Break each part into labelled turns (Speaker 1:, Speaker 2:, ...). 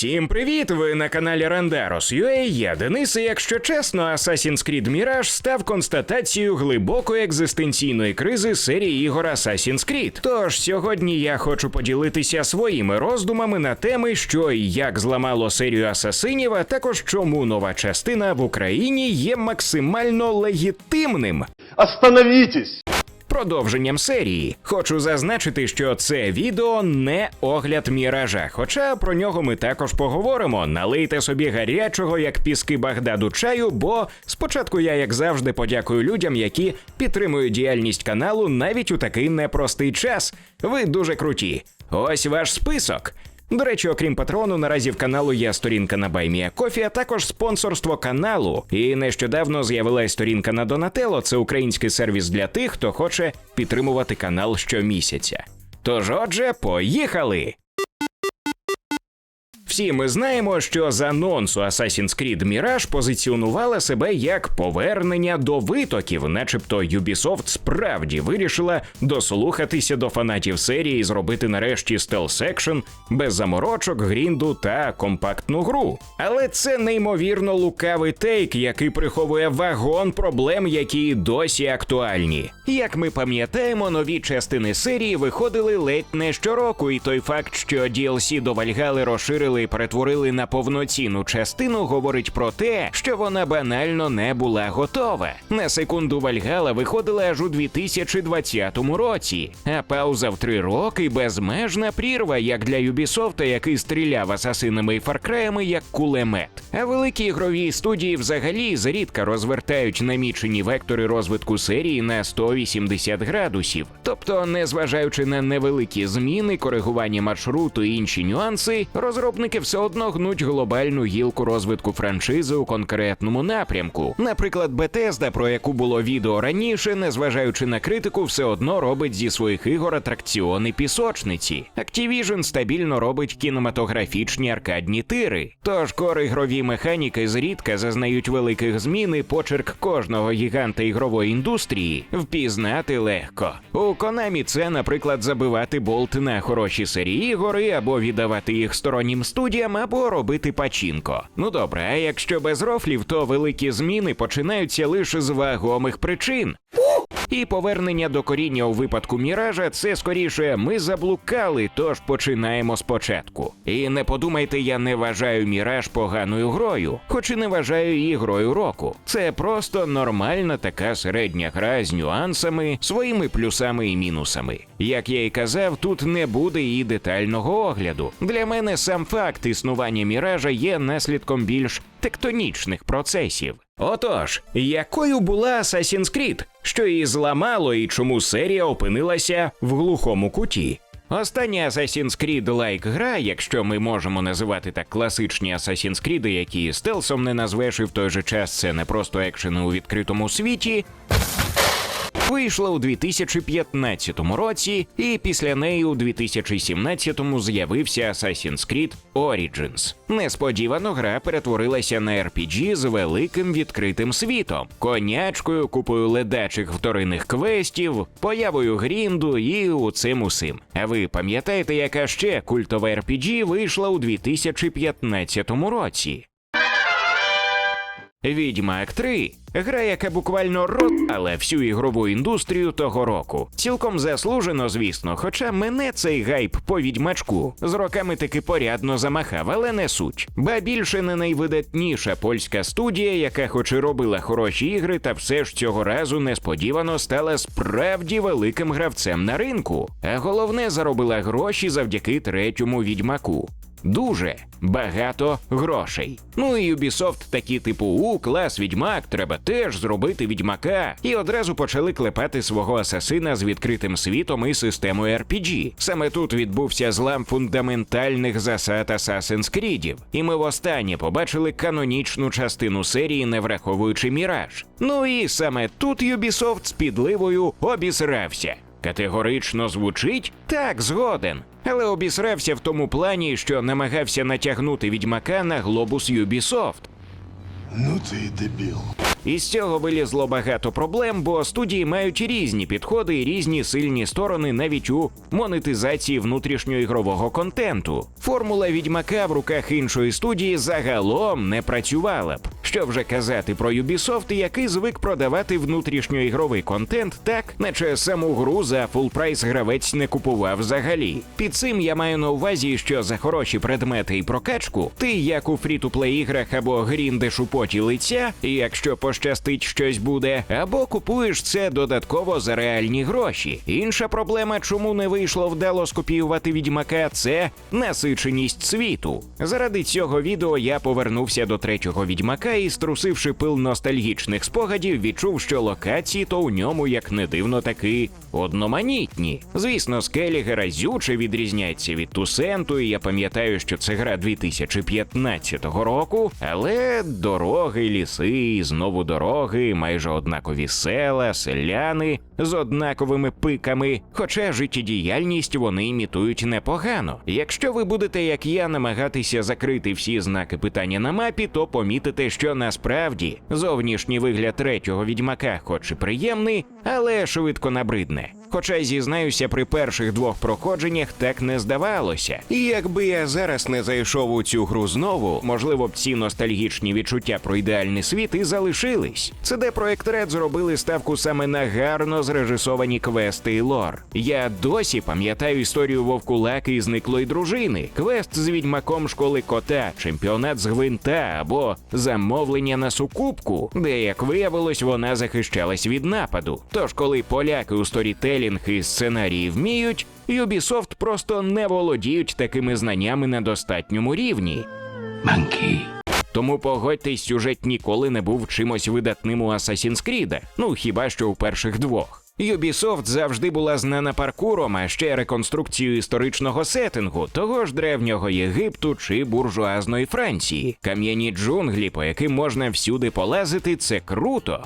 Speaker 1: Всім привіт! Ви на каналі Randaros.ua, Я Денис, і якщо чесно, Assassin's Creed Mirage став констатацією глибокої екзистенційної кризи серії ігор Assassin's Creed. Тож сьогодні я хочу поділитися своїми роздумами на теми, що і як зламало серію асасинів, а також чому нова частина в Україні є максимально легітимним.
Speaker 2: Остановитесь!
Speaker 1: Продовженням серії хочу зазначити, що це відео не огляд міража, хоча про нього ми також поговоримо. Налийте собі гарячого, як піски Багдаду чаю, бо спочатку я, як завжди, подякую людям, які підтримують діяльність каналу навіть у такий непростий час. Ви дуже круті. Ось ваш список. До речі, окрім патрону, наразі в каналу є сторінка на BuyMeACoffee, а також спонсорство каналу. І нещодавно з'явилась сторінка на Донателло. це український сервіс для тих, хто хоче підтримувати канал щомісяця. Тож, отже, поїхали! Всі ми знаємо, що з анонсу Assassin's Creed Mirage позиціонувала себе як повернення до витоків, начебто Ubisoft справді вирішила дослухатися до фанатів серії і зробити нарешті стелс-екшен без заморочок, грінду та компактну гру. Але це неймовірно лукавий тейк, який приховує вагон проблем, які досі актуальні. Як ми пам'ятаємо, нові частини серії виходили ледь не щороку, і той факт, що DLC до Вальгали розширили і перетворили на повноцінну частину, говорить про те, що вона банально не була готова. На секунду Вальгала виходила аж у 2020 році, а пауза в три роки безмежна прірва, як для Юбісофта, який стріляв асасинами і фаркраями як кулемет. А великі ігрові студії взагалі зрідка розвертають намічені вектори розвитку серії на 180 градусів. Тобто, незважаючи на невеликі зміни, коригування маршруту і інші нюанси, розробники все одно гнуть глобальну гілку розвитку франшизи у конкретному напрямку. Наприклад, Bethesda, про яку було відео раніше, незважаючи на критику, все одно робить зі своїх ігор атракціони пісочниці. Activision стабільно робить кінематографічні аркадні тири. Тож кори ігрові механіки зрідка зазнають великих змін і почерк кожного гіганта ігрової індустрії впізнати легко. У Konami це, наприклад, забивати болт на хороші серії ігори або віддавати їх стороннім студіям, або робити пачінко. Ну добре, а якщо без рофлів, то великі зміни починаються лише з вагомих причин. І повернення до коріння у випадку міража це скоріше ми заблукали, тож починаємо спочатку. І не подумайте, я не вважаю міраж поганою грою, хоч і не вважаю її грою року. Це просто нормальна така середня гра з нюансами, своїми плюсами і мінусами. Як я і казав, тут не буде її детального огляду. Для мене сам факт існування міража є наслідком більш тектонічних процесів. Отож, якою була Assassin's Creed, що її зламало і чому серія опинилася в глухому куті? Остання Assassin's Creed Like гра, якщо ми можемо називати так класичні Assassin's Creed, які стелсом не назвеш і в той же час це не просто екшени у відкритому світі. Вийшла у 2015 році, і після неї у 2017-му з'явився Assassin's Creed Origins. Несподівано гра перетворилася на RPG з великим відкритим світом, конячкою, купою ледачих вторинних квестів, появою грінду і у цим усім. А ви пам'ятаєте, яка ще культова RPG вийшла у 2015 році? Відьмак 3 гра, яка буквально розпала всю ігрову індустрію того року. Цілком заслужено, звісно, хоча мене цей гайп по відьмачку з роками таки порядно замахав, але не суть. Ба більше не найвидатніша польська студія, яка хоч і робила хороші ігри, та все ж цього разу несподівано стала справді великим гравцем на ринку. А головне заробила гроші завдяки третьому відьмаку. Дуже багато грошей. Ну і Ubisoft такі типу у клас відьмак, треба теж зробити відьмака. І одразу почали клепати свого асасина з відкритим світом і системою RPG. Саме тут відбувся злам фундаментальних засад Assassin's Creed. І ми востаннє побачили канонічну частину серії, не враховуючи міраж. Ну і саме тут Ubisoft з підливою обісрався. Категорично звучить так, згоден. Але обісрався в тому плані, що намагався натягнути відьмака на глобус Ubisoft.
Speaker 2: Ну ти й дебил.
Speaker 1: Із цього вилізло багато проблем, бо студії мають різні підходи і різні сильні сторони навіть у монетизації внутрішньоігрового контенту. Формула відьмака в руках іншої студії загалом не працювала б. Що вже казати про Ubisoft, який звик продавати внутрішньоігровий контент так, наче саму гру за фул прайс гравець не купував взагалі. Під цим я маю на увазі, що за хороші предмети і прокачку, ти як у фрі-ту-плей іграх або гріндеш у поті лиця, і якщо пощастить щось буде, або купуєш це додатково за реальні гроші. Інша проблема, чому не вийшло вдало скопіювати відьмака, це насиченість світу. Заради цього відео я повернувся до третього відьмака і, струсивши пил ностальгічних спогадів, відчув, що локації то у ньому, як не дивно, таки одноманітні. Звісно, Скеліга разюче відрізняється від Тусенту, і я пам'ятаю, що це гра 2015 року, але дороги, ліси, і знову дороги, майже однакові села, селяни з однаковими пиками. Хоча життєдіяльність вони імітують непогано. Якщо ви будете, як я, намагатися закрити всі знаки питання на мапі, то помітите, що насправді зовнішній вигляд третього відьмака, хоч і приємний, але швидко набридне. Хоча зізнаюся, при перших двох проходженнях так не здавалося. І якби я зараз не зайшов у цю гру знову, можливо б ці ностальгічні відчуття про ідеальний світ і залишились. CD Projekt Red зробили ставку саме на гарно зрежисовані квести і лор. Я досі пам'ятаю історію вовкулаки і зниклої дружини, квест з відьмаком школи кота, чемпіонат з гвинта або замовлення на сукупку, де, як виявилось, вона захищалась від нападу. Тож, коли поляки у сторітелінг і сценарії вміють, Ubisoft просто не володіють такими знаннями на достатньому рівні. Тому погодьтесь, сюжет ніколи не був чимось видатним у Assassin's Creed, ну хіба що у перших двох. Ubisoft завжди була знана паркуром, а ще реконструкцією історичного сеттингу, того ж древнього Єгипту чи буржуазної Франції. Кам'яні джунглі, по яким можна всюди полазити, це круто.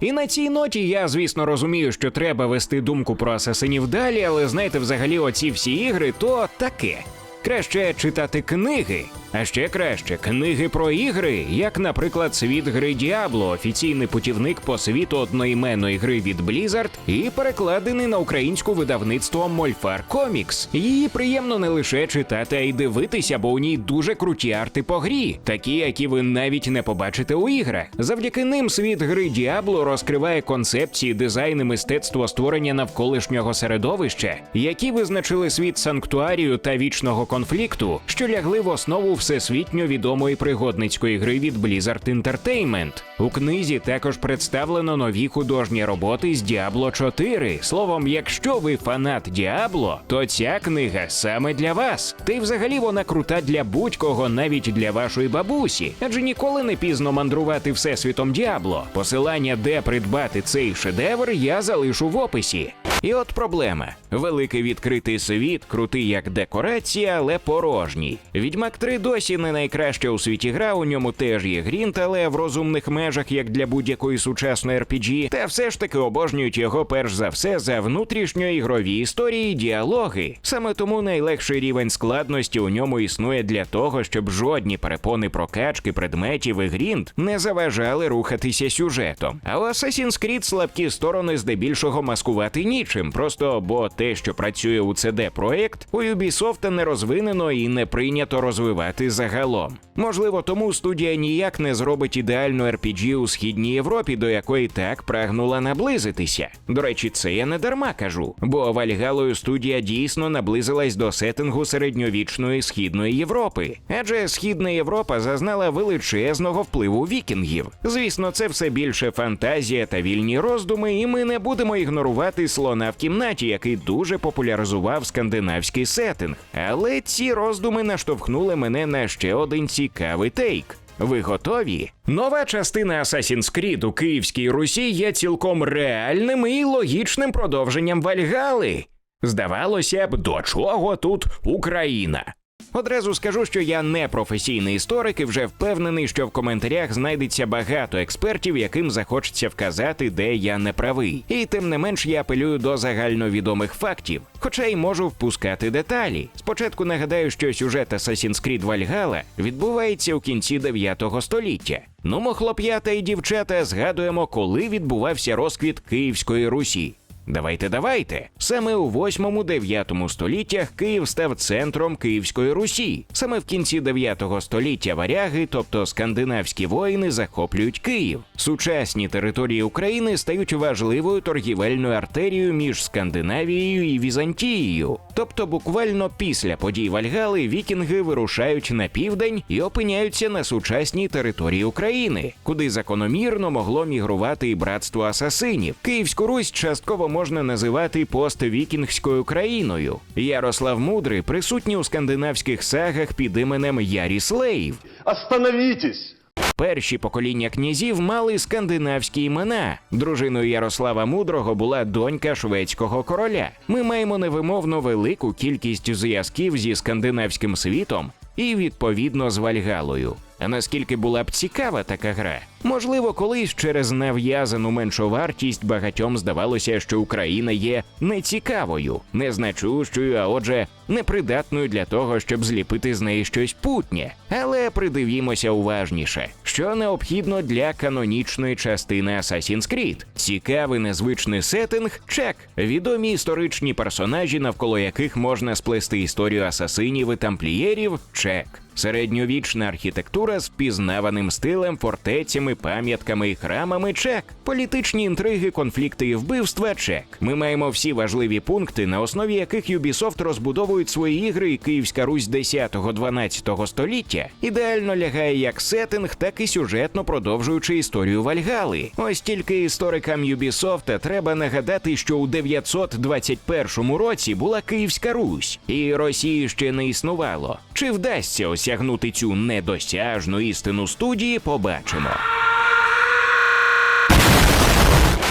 Speaker 1: І на цій ноті я, звісно, розумію, що треба вести думку про асасинів далі, але знаєте, взагалі, оці всі ігри то таке. Краще читати книги, а ще краще книги про ігри, як, наприклад, світ гри Діабло, офіційний путівник по світу одноіменної гри від Blizzard і перекладений на українську видавництво Мольфар Комікс. Її приємно не лише читати, а й дивитися, бо у ній дуже круті арти по грі, такі, які ви навіть не побачите у іграх. Завдяки ним світ гри Діабло розкриває концепції, дизайн і мистецтво створення навколишнього середовища, які визначили світ санктуарію та вічного конфлікту, що лягли в основу всесвітньо відомої пригодницької гри від Blizzard Entertainment. У книзі також представлено нові художні роботи з Diablo 4. Словом, якщо ви фанат Діабло, то ця книга саме для вас. Та й взагалі вона крута для будь-кого, навіть для вашої бабусі. Адже ніколи не пізно мандрувати всесвітом Діабло. Посилання, де придбати цей шедевр, я залишу в описі. І от проблема: великий відкритий світ, крутий як декорація, але порожній. Відьмак 3 досі не найкраща у світі гра. У ньому теж є грінт, але в розумних межах, як для будь-якої сучасної RPG, та все ж таки обожнюють його перш за все за внутрішньоігрові історії, і діалоги. Саме тому найлегший рівень складності у ньому існує для того, щоб жодні перепони прокачки предметів і грінт не заважали рухатися сюжетом. А у Assassin's Creed слабкі сторони здебільшого маскувати нічим, просто бо те, що працює у CD проект, у Ubisoft не розвинено і не прийнято розвивати загалом. Можливо, тому студія ніяк не зробить ідеальну RPG у східній Європі, до якої так прагнула наблизитися. До речі, це я не дарма кажу, бо Вальгалою студія дійсно наблизилась до сеттингу середньовічної східної Європи, адже східна Європа зазнала величезного впливу вікінгів. Звісно, це все більше фантазія та вільні роздуми, і ми не будемо ігнорувати слона в кімнаті, який дуже популяризував скандинавський сеттинг. Але ці роздуми наштовхнули мене на ще один цікавий тейк. Ви готові? Нова частина Assassin's Creed у Київській Русі є цілком реальним і логічним продовженням Вальгали. Здавалося б, до чого тут Україна? Одразу скажу, що я не професійний історик і вже впевнений, що в коментарях знайдеться багато експертів, яким захочеться вказати, де я не правий. І тим не менш я апелюю до загальновідомих фактів, хоча й можу впускати деталі. Спочатку нагадаю, що сюжет Assassin's Creed Valhalla відбувається у кінці 9 століття. Ну, хлоп'ята і дівчата, згадуємо, коли відбувався розквіт Київської Русі. Давайте, давайте. Саме у 8-9 століттях Київ став центром Київської Русі. Саме в кінці 9 століття варяги, тобто скандинавські воїни, захоплюють Київ. Сучасні території України стають важливою торгівельною артерією між Скандинавією і Візантією. Тобто, буквально після подій Вальгали вікінги вирушають на південь і опиняються на сучасній території України, куди закономірно могло мігрувати і братство асасинів. Київську Русь частково можна називати поствікінгською країною. Ярослав Мудрий присутній у скандинавських сагах під іменем Яріслейв.
Speaker 2: Остановитесь!
Speaker 1: Перші покоління князів мали скандинавські імена. Дружиною Ярослава Мудрого була донька шведського короля. Ми маємо невимовно велику кількість зв'язків зі скандинавським світом і відповідно з Вальгалою. А наскільки була б цікава така гра? Можливо, колись через нав'язану меншу вартість багатьом здавалося, що Україна є нецікавою, незначущою, а отже, непридатною для того, щоб зліпити з неї щось путнє. Але придивімося уважніше, що необхідно для канонічної частини Assassin's Creed. Цікавий незвичний сеттинг, чек, відомі історичні персонажі, навколо яких можна сплести історію асасинів і тамплієрів, чек. Середньовічна архітектура з пізнаваним стилем, фортецями, пам'ятками і храмами чек. Політичні інтриги, конфлікти і вбивства чек. Ми маємо всі важливі пункти, на основі яких Ubisoft розбудовують свої ігри і Київська Русь 10-12 століття. Ідеально лягає як сеттинг, так і сюжетно продовжуючи історію Вальгали. Ось тільки історикам Ubisoft треба нагадати, що у 921 році була Київська Русь, і Росії ще не існувало. Чи вдасться осягнути цю недосяжну істину студії, побачимо.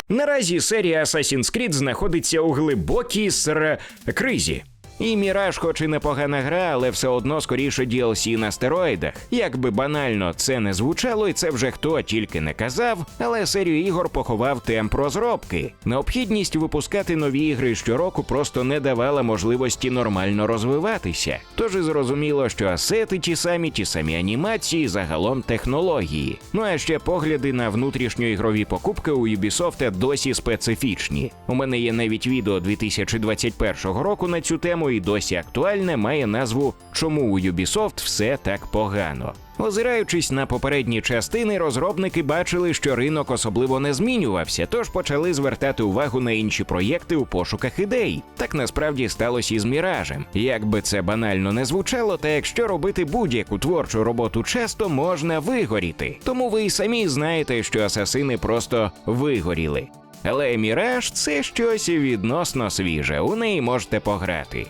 Speaker 1: Наразі серія Assassin's Creed знаходиться у глибокій ср... кризі. І Міраж, хоч і непогана гра, але все одно скоріше DLC на стероїдах. Як би банально це не звучало, і це вже хто тільки не казав, але серію ігор поховав темп розробки. Необхідність випускати нові ігри щороку просто не давала можливості нормально розвиватися. Тож і зрозуміло, що асети ті самі, ті самі анімації, загалом технології. Ну а ще погляди на внутрішньоігрові покупки у Ubisoft досі специфічні. У мене є навіть відео 2021 року на цю тему і досі актуальне, має назву Чому у Ubisoft все так погано. Озираючись на попередні частини, розробники бачили, що ринок особливо не змінювався, тож почали звертати увагу на інші проєкти у пошуках ідей. Так насправді сталося і з міражем. Як би це банально не звучало, та якщо робити будь-яку творчу роботу часто, можна вигоріти. Тому ви й самі знаєте, що асасини просто вигоріли. Але Міраж це щось відносно свіже, у неї можете пограти.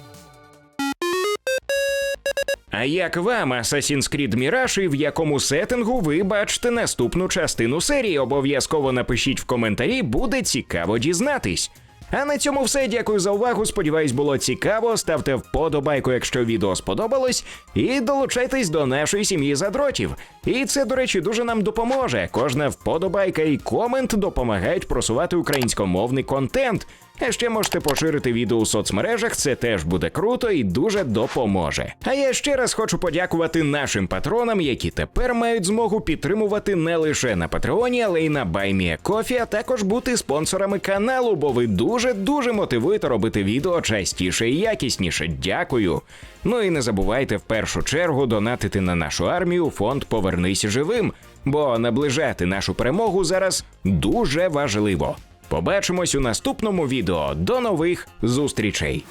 Speaker 1: А як вам Assassin's Creed Mirage і в якому сеттингу ви бачите наступну частину серії? Обов'язково напишіть в коментарі, буде цікаво дізнатись. А на цьому все. Дякую за увагу. Сподіваюсь, було цікаво. Ставте вподобайку, якщо відео сподобалось, і долучайтесь до нашої сім'ї задротів. І це, до речі, дуже нам допоможе. Кожна вподобайка і комент допомагають просувати українськомовний контент. А ще можете поширити відео у соцмережах, це теж буде круто і дуже допоможе. А я ще раз хочу подякувати нашим патронам, які тепер мають змогу підтримувати не лише на Патреоні, але й на Кофі, а також бути спонсорами каналу, бо ви дуже дуже мотивуєте робити відео частіше і якісніше. Дякую. Ну і не забувайте в першу чергу донатити на нашу армію фонд Повернись живим, бо наближати нашу перемогу зараз дуже важливо. Побачимось у наступному відео. До нових зустрічей!